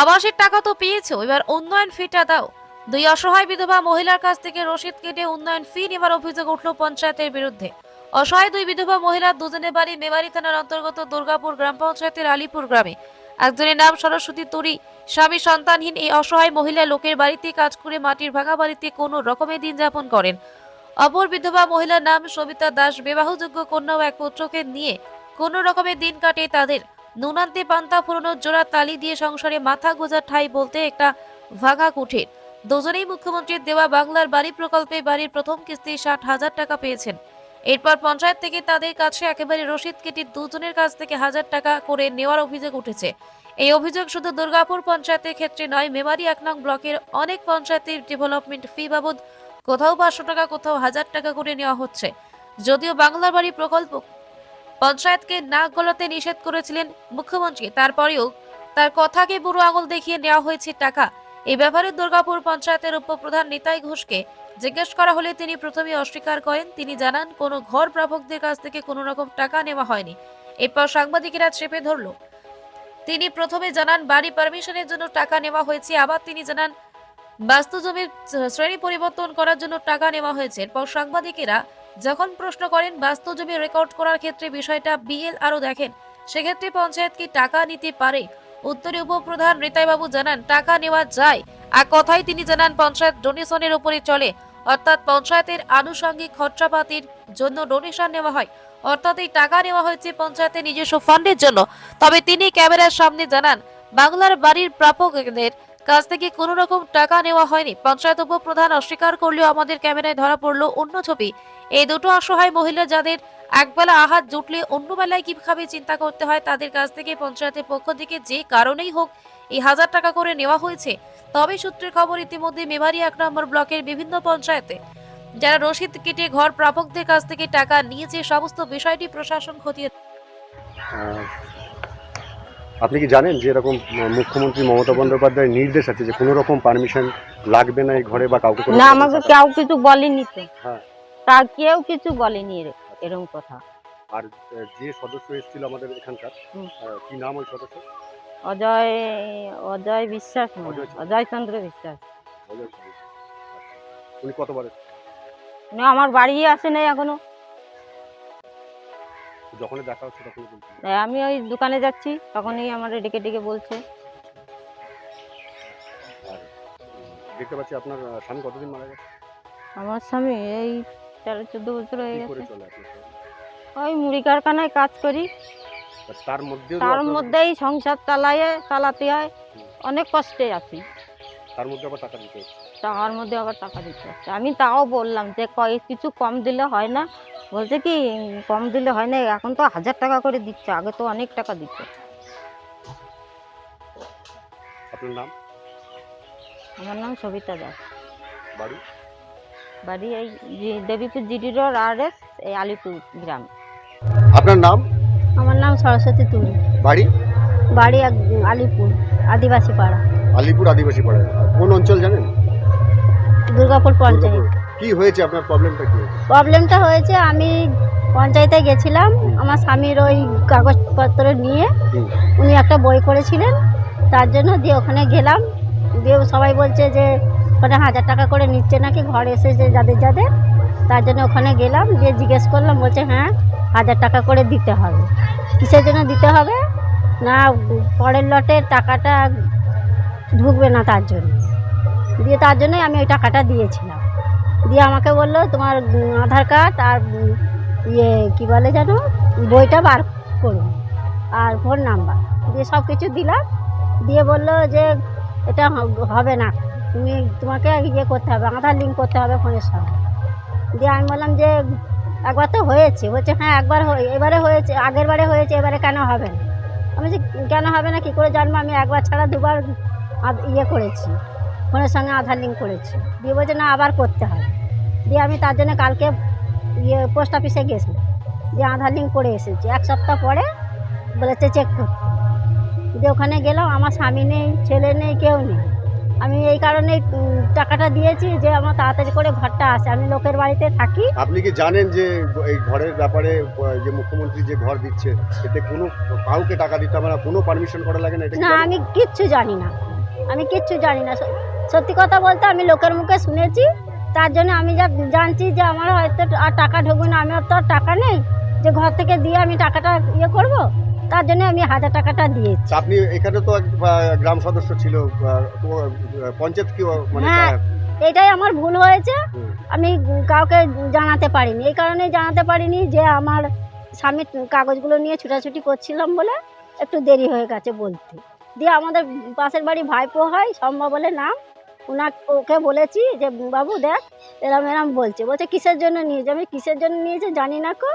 আবাসের টাকা তো পেয়েছ, এবার উন্নয়ন ফিটা দাও। দুই অসহায় বিধবা মহিলার কাছ থেকে রসিদ কেটে উন্নয়ন ফি নেবার অভিযোগ উঠল পঞ্চায়েতের বিরুদ্ধে। অসহায় দুই বিধবা মহিলার দুজনের বাড়ি মেমারি থানার অন্তর্গত দুর্গাপুর গ্রাম পঞ্চায়েতের আলিপুর গ্রামে। একজনের নাম সরস্বতী তুরি। স্বামী সন্তানহীন এই অসহায় মহিলা লোকের বাড়িতে কাজ করে মাটির ভাঙা বাড়িতে কোনো রকমে দিন যাপন করেন। অপর বিধবা মহিলার নাম সবিতা দাস, বিবাহযোগ্য কন্যা ও এক পুত্রকে নিয়ে কোনো রকমে দিন কাটে তাদের। নুনান্তে পান্তা ফুরনোর জোড়া তালি দিয়ে সংসারে মাথা গোজার ঠাই বলতে একটা ভাঙা কুঠির। দুজনেই মুখ্যমন্ত্রীর দেওয়া বাংলার বাড়ি প্রকল্পে বাড়ির প্রথম কিস্তি ষাট হাজার টাকা পেয়েছেন। এরপর পঞ্চায়েত থেকে তাদের কাছে একেবারে রসিদ কেটে দুজনের কাছ থেকে হাজার টাকা করে নেওয়ার অভিযোগ উঠেছে। এই অভিযোগ শুধু দুর্গাপুর পঞ্চায়েতের ক্ষেত্রে নয়, মেমারি এক নং ব্লকের অনেক পঞ্চায়েতের ডেভেলপমেন্ট ফি বাবদ কোথাও পাঁচশো টাকা, কোথাও হাজার টাকা করে নেওয়া হচ্ছে। যদিও বাংলার বাড়ি প্রকল্প পঞ্চায়েতকে নাক গলাতে নিষেধ করেছিলেন মুখ্যমন্ত্রী। তারপরেও তার কথাকে বুড়ো আঙুল দেখিয়ে নেওয়া হয়েছে টাকা। এই ব্যাপারে দুর্গাপুর পঞ্চায়েতের উপপ্রধান নিতাই ঘোষকে জিজ্ঞেস করা হলে তিনি প্রথমে অস্বীকার করেন। তিনি জানান, কোনো ঘর প্রাপকদের কাছ থেকে কোনো রকম টাকা নেওয়া হয়নি। এরপর সাংবাদিকেরা চেপে ধরল। তিনি প্রথমে জানান, বাড়ি পারমিশনের জন্য টাকা নেওয়া হয়েছে। আবার তিনি জানান, বাস্তু জমির শ্রেণি পরিবর্তন করার জন্য টাকা নেওয়া হয়েছে। এরপর সাংবাদিকেরা যখন প্রশ্ন করেন বাস্তু জমি রেকর্ড করার ক্ষেত্রে বিষয়টা বিএল আরও দেখেন, সেক্ষেত্রে পঞ্চায়েত কি টাকা নিতে পারে? উত্তরে উপপ্রধান রিতাইবাবু জানান, টাকা নেওয়া যায়। আর কথাই তিনি জানান, পঞ্চায়েত ডোনেশনের উপরে চলে। অর্থাৎ পঞ্চায়েতের আনুষঙ্গিক খরচাপাতির জন্য ডোনেশন নেওয়া হয়। অর্থাৎ এই টাকা নেওয়া হয়েছে পঞ্চায়েতের নিজস্ব ফান্ডের জন্য। তবে তিনি ক্যামেরার সামনে জানান, বাংলার বাড়ির প্রাপকদের কাছ থেকে কোনো রকম টাকা নেওয়া হয়নি। পঞ্চায়েত উপপ্রধান অস্বীকার করলেও আমাদের ক্যামেরায় ধরা পড়ল অন্য ছবি। এই দুটো অসহায় মহিলা যাদের একবেলা আহাত জুটলে অন্য বেলায় কীভাবে চিন্তা করতে হয় তাদের কাছ থেকে পঞ্চায়েতের পক্ষ থেকে যে কারণেই হোক এই হাজার টাকা করে নেওয়া হয়েছে, তবে সূত্রের খবর ইতিমধ্যে মেমারি এক নম্বর ব্লকের বিভিন্ন পঞ্চায়েতে। যারা রসিদ কেটে ঘর প্রাপকদের কাছ থেকে টাকা নিয়েছে, সমস্ত বিষয়টি প্রশাসন খতিয়ে আপনি কি জানেন যে এরকম মুখ্যমন্ত্রী মমতা বন্দ্যোপাধ্যায়ের নির্দেশ আছে যে কোনো রকম পারমিশন লাগবে না এই ঘরে বা কাউকে না আমাকে কেউ কিছু বলেনি তো হ্যাঁ। তার কেউ কিছু বলেনি এরকম কথা আর যে সদস্য এসেছিল আমাদের এখানকার কি নাম ওই সদস্য অজয় অজয় বিশ্বাস অজয় চন্দ্র। বিশ্বাস অজয় আচ্ছা। উনি কতবার? না আমার বাড়ি আসে নাই এখনও যখনই দেখা হচ্ছে তখনই তাই আমি ওই দোকানে যাচ্ছি তখনই আমার ডেকে ডেকে বলছে। আর দেখতে পাচ্ছি আপনার স্বামী কতদিন মারা গেছে? আমার স্বামী এই তেরো চোদ্দ বছর হয়ে গেছে? ওই মুড়ি কারখানায় কাজ করি। তার মধ্যেও তার মধ্যেই সংসার চালাইয়ে চালাতে হয়। অনেক কষ্টে আছি। তার মধ্যে আবার টাকা দিতে টাকার মধ্যে আবার টাকা দিতে আমি তাও বললাম যে কয়েক কিছু কম দিলে হয় না। বলছে কি কম দিলে হয় না এখন তো হাজার টাকা করে দিচ্ছে আগে তো অনেক টাকা দিচ্ছে। আপনার নাম? আমার নাম সবিতা দাস। বাড়ি? বাড়ি এই দেবীপুর জিডি রোড আর এস এই আলিপুর গ্রাম। আপনার নাম? আমার নাম সরস্বতী তুলি। বাড়ি? বাড়ি এক আলিপুর আদিবাসী পাড়া আলিপুর আদিবাসী পাড়ায় কোন অঞ্চল জানেন? দুর্গাপুর পঞ্চায়েত। কি হয়েছে? আপনার প্রবলেমটা কি হয়েছে? প্রবলেমটা হয়েছে আমি পঞ্চায়েতে গেছিলাম আমার স্বামীর ওই কাগজপত্র নিয়ে। উনি একটা বই করেছিলেন তার জন্য দিয়ে ওখানে গেলাম। দিয়ে সবাই বলছে যে ওখানে হাজার টাকা করে নিচ্ছে নাকি ঘর এসেছে যাদের যাদের। তার জন্য ওখানে গেলাম দিয়ে জিজ্ঞেস করলাম বলছে হ্যাঁ হাজার টাকা করে দিতে হবে। কিসের জন্য দিতে হবে? না পরের লটে টাকাটা ঢুকবে না তার জন্য। দিয়ে তার জন্যই আমি ওই টাকাটা দিয়েছিলাম। দিয়ে আমাকে বলল তোমার আধার কার্ড আর ইয়ে কি বলে যেন, বইটা বার করুন আর ফোন নাম্বার দিয়ে সব কিছু দিলাম দিয়ে বলল যে এটা হবে না। তুমি, তোমাকে ইয়ে করতে হবে, আধার লিঙ্ক করতে হবে ফোনের সঙ্গে। দিয়ে আমি বললাম যে একবার তো হয়েছে, বলছে হ্যাঁ একবার এবারে হয়েছে, আগের বারে হয়েছে, এবারে কেন হবে না? আমি যে কেন হবে না, কী করে জানব? আমি একবার ছাড়া দুবার ইয়ে করেছি ফোনের সঙ্গে আধার লিঙ্ক করেছি। দিয়ে বলছে না, আবার করতে হবে। দিয়ে আমি তার জন্য কালকে ইয়ে পোস্ট অফিসে গেছিলাম দিয়ে আধার লিঙ্ক করে এসেছি। এক সপ্তাহ পরে বলেছে চেক করতে। দিয়ে ওখানে গেলাম আমার স্বামী নেই ছেলে নেই কেউ নেই। আমি এই কারণে টাকাটা দিয়েছি যে আমার তাড়াতাড়ি করে ঘরটা আসে। আমি লোকের বাড়িতে থাকি। আপনি কি জানেন যে এই ঘরের ব্যাপারে যে মুখ্যমন্ত্রী যে ঘর দিচ্ছে এতে কোনো কাউকে টাকা দিতে হবে না কোনো পারমিশন করা লাগে না? না আমি কিচ্ছু জানি না। আমি কিচ্ছু জানি না। সত্যি কথা বলতে আমি লোকের মুখে শুনেছি। তার জন্য আমি যা জানছি যে আমার হয়তো আর টাকা ঢুকবে না আমার তো আর টাকা নেই যে ঘর থেকে দিয়ে আমি টাকাটা ইয়ে করব তার জন্য আমি হাজার টাকাটা দিয়েছি। আপনি এখানে তো গ্রাম সদস্য ছিল পঞ্চায়েত কি মানে হ্যাঁ। এটাই আমার ভুল হয়েছে। আমি কাউকে জানাতে পারিনি এই কারণে জানাতে পারিনি যে আমার স্বামীর কাগজগুলো নিয়ে ছুটাছুটি করছিলাম বলে একটু দেরি হয়ে গেছে বলতে। দিয়ে আমাদের পাশের বাড়ি ভাইপো হয় সম্ভব বলে নাম ওনা ওকে বলেছি যে বাবু দেখ এরম এরম বলছে। বলছে কিসের জন্য নিয়েছে? আমি কিসের জন্য নিয়েছে জানি না কো।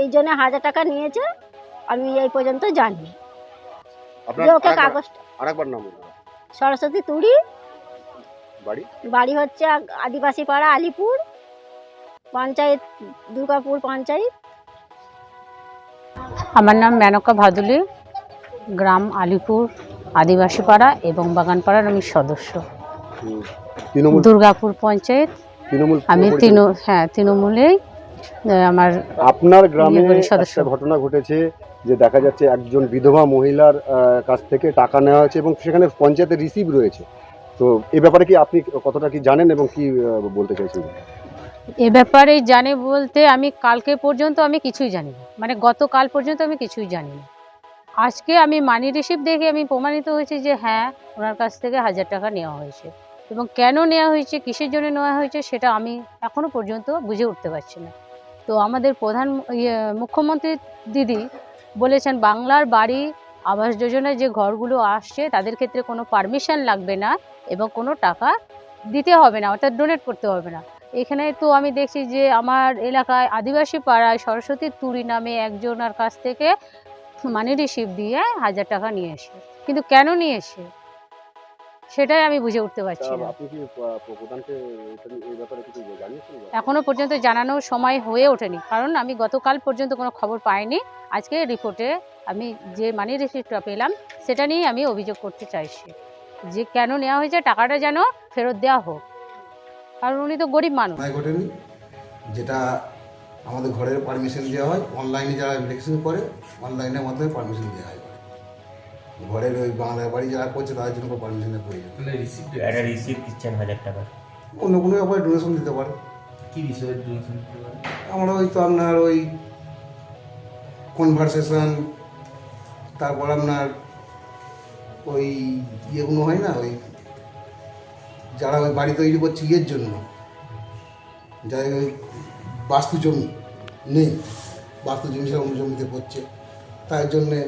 এই জন্য হাজার টাকা নিয়েছে আমি এই পর্যন্ত জানি। যে ওকে কাগজটা আরেকবার নাম সরস্বতী তুড়ি। বাড়ি? বাড়ি হচ্ছে আদিবাসী পাড়া আলিপুর পঞ্চায়েত দুর্গাপুর পঞ্চায়েত। আমার নাম মেনকা ভাদুলি গ্রাম আলিপুর আদিবাসী পাড়া এবং বাগানপাড়ার আমি সদস্য। তৃণমূল দুর্গাপুর পঞ্চায়েত। তৃণমূল আমি। তৃণ হ্যাঁ তৃণমূলেই আমার আপনার গ্রামে সদস্য। একটা ঘটনা ঘটেছে যে দেখা যাচ্ছে একজন বিধবা মহিলার কাছ থেকে টাকা নেওয়া হয়েছে এবং সেখানে পঞ্চায়েতের রিসিভ রয়েছে। তো এ ব্যাপারে কি আপনি কতটা কি জানেন এবং কি বলতে চাইছেন? এ ব্যাপারে জানি বলতে আমি কালকে পর্যন্ত আমি কিছুই জানি না মানে গতকাল পর্যন্ত আমি কিছুই জানি না আজকে আমি মানি রিসিভ দেখে আমি প্রমাণিত হয়েছে যে হ্যাঁ ওনার কাছ থেকে হাজার টাকা নেওয়া হয়েছে। এবং কেন নেওয়া হয়েছে কিসের জন্য নেওয়া হয়েছে সেটা আমি এখনও পর্যন্ত বুঝে উঠতে পারছি না। তো আমাদের প্রধান ইয়ে, মুখ্যমন্ত্রী দিদি বলেছেন বাংলার বাড়ি আবাস যোজনায় যে ঘরগুলো আসছে তাদের ক্ষেত্রে কোনো পারমিশন লাগবে না এবং কোনো টাকা দিতে হবে না অর্থাৎ ডোনেট করতে হবে না। এখানে তো আমি দেখছি যে আমার এলাকায় আদিবাসী পাড়ায় সরস্বতী তুরি নামে একজনের কাছ থেকে মানি রিসিভ দিয়ে হাজার টাকা নিয়ে এসে কিন্তু কেন নিয়ে এসে? সেটাই আমি বুঝে উঠতে পারছি না। আপনি কি আহ, প্রধানকে এটা- এই ব্যাপারে কিছু জানিয়েছেন এখনও পর্যন্ত জানানোর সময় হয়ে ওঠেনি। কারণ আমি গতকাল পর্যন্ত কোনো খবর পাইনি। আজকে রিপোর্টে আমি যে মানি রিসিপ্টটা পেলাম সেটা নিয়ে আমি অভিযোগ করতে চাইছি। যে কেন নেওয়া হয়েছে টাকাটা যেন ফেরত দেওয়া হোক। কারণ উনি তো গরিব মানুষ। ঘটেনি। যেটা আমাদের ঘরের পারমিশন দেওয়া হয় অনলাইনে যারা ইলেকশন করে অনলাইনের মাধ্যমে পারমিশন দেওয়া হয়। ঘরের ওই বাংলা বাড়ি যারা করছে তাদের জন্য পারমিশনের প্রয়োজন একটা রিসিপ্ট দিচ্ছেন হাজার টাকা। অন্য কোনো ব্যাপারে ডোনেশন দিতে পারে। কি বিষয়ে ডোনেশন দিতে পারে? আমরা ওই তো আপনার ওই কনভারসেশন তারপর আপনার ওই ইয়েগুলো হয় না ওই যারা ওই বাড়ি তৈরি করছে ইয়ের জন্য। যাদের ওই বাস্তু জমি নেই বাস্তু জমি সে অন্য জমিতে করছে। তাই জন্যে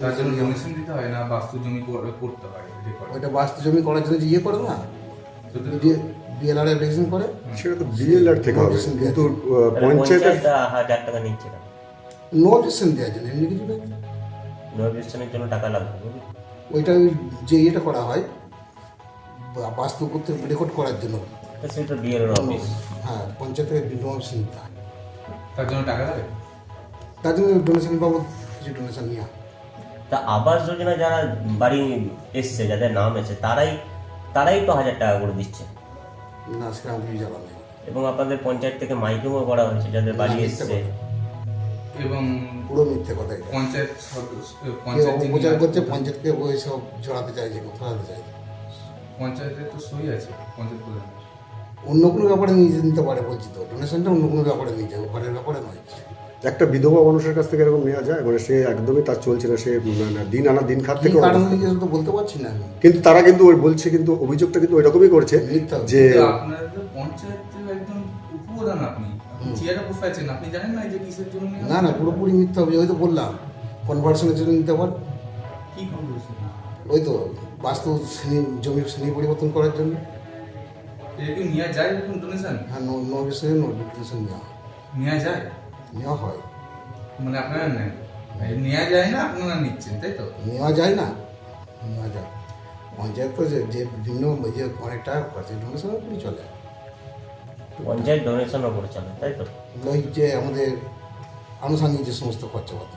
তার জন্য ডোনেশন দিতে হয় না বাস্তু জমি করতে হয় ওইটা বাস্তু জমি করার জন্য যে ইয়ে করে না বিএলআর অ্যাপ্লিকেশন করে। সেটা তো বিএলআর থেকে হবে। কিন্তু পঞ্চায়েতের পঞ্চায়েত হাজার টাকা নিচ্ছে না নো অবজেকশন দেওয়ার জন্য এমনি কিছু নেই। নবীর জন্য টাকা লাগবে ওইটা ওই যে ইয়েটা করা হয় বাস্তু করতে রেকর্ড করার জন্য। সেটা ডিএর অফিস হ্যাঁ পঞ্চায়েতের নো অপশন তার জন্য টাকা লাগে? তার জন্য ডোনেশন বাবদ নেওয়া হয়। তা আবাস যোজনা যারা বাড়ি এসছে যাদের নাম এসেছে তারাই তারাই তো হাজার টাকা করে দিচ্ছে। না সেরকম কিছু জানা নেই। এবং আপনাদের পঞ্চায়েত থেকে মাইকিংও করা হয়েছে যাদের বাড়ি এসছে। এবং পুরো মিথ্যে কথা পঞ্চায়েত সদস্য পঞ্চায়েত অপপ্রচার করছে পঞ্চায়েতকে ওই সব জড়াতে চাইছে ফেরাতে চাইছে। পঞ্চায়েতের তো সই আছে পঞ্চায়েত প্রধান। অন্য কোনো ব্যাপারে নিয়ে নিতে পারে বলছি তো। ডোনেশনটা অন্য কোনো ব্যাপারে নিয়ে যাবে ঘরের ব্যাপারে নয়। একটা বিধবা মানুষের কাছ থেকে এরকম নেওয়া যায়? মানে সে একদমই তার চলছে না সে দিন আনা দিন খাত থেকে তো বলতে পারছি না কিন্তু তারা কিন্তু ওই বলছে কিন্তু অভিযোগটা কিন্তু ওই রকমই করছে যে না না না পুরোপুরি মিথ্যা হবে ওই তো বললাম কনভার্সনের জন্য নিতে পারে। ওই তো বাস্তু শ্রেণি জমির শ্রেণি পরিবর্তন করার জন্য। হ্যাঁ নো নো বিষয়ে নেওয়া নেওয়া যায়? নেওয়া হয়। মানে আপনারা নেন। এই নেওয়া যায় না আপনারা নিচ্ছেন তাই তো? নেওয়া যায় না। নেওয়া যায়। পঞ্চায়েত তো যে যে বিভিন্ন যে অনেক টাকা খরচে ডোনেশন করে চলে। পঞ্চায়েত ডোনেশনও করে চলে তাই তো? ওই যে আমাদের আনুষঙ্গিক যে সমস্ত খরচাপাতি।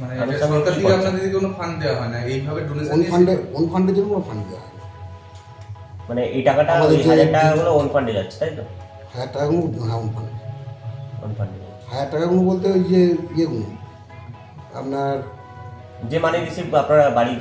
মানে সরকার থেকে আপনাদের কোনো ফান্ড দেওয়া হয় না এইভাবে ডোনেশন ফান্ডে ফান্ডের জন্য কোনো ফান্ড দেওয়া হয় না। মানে এই টাকাটা ওই হাজার টাকাগুলো ওন ফান্ডে যাচ্ছে তাই তো? হাজার টাকাগুলো হ্যাঁ ওন ফান্ডে যাচ্ছে হাজার টাকাগুলো বলতে ওই যে ইয়েগুলো আপনার যে মানি রিসিপ্ট আপনারা বাড়ি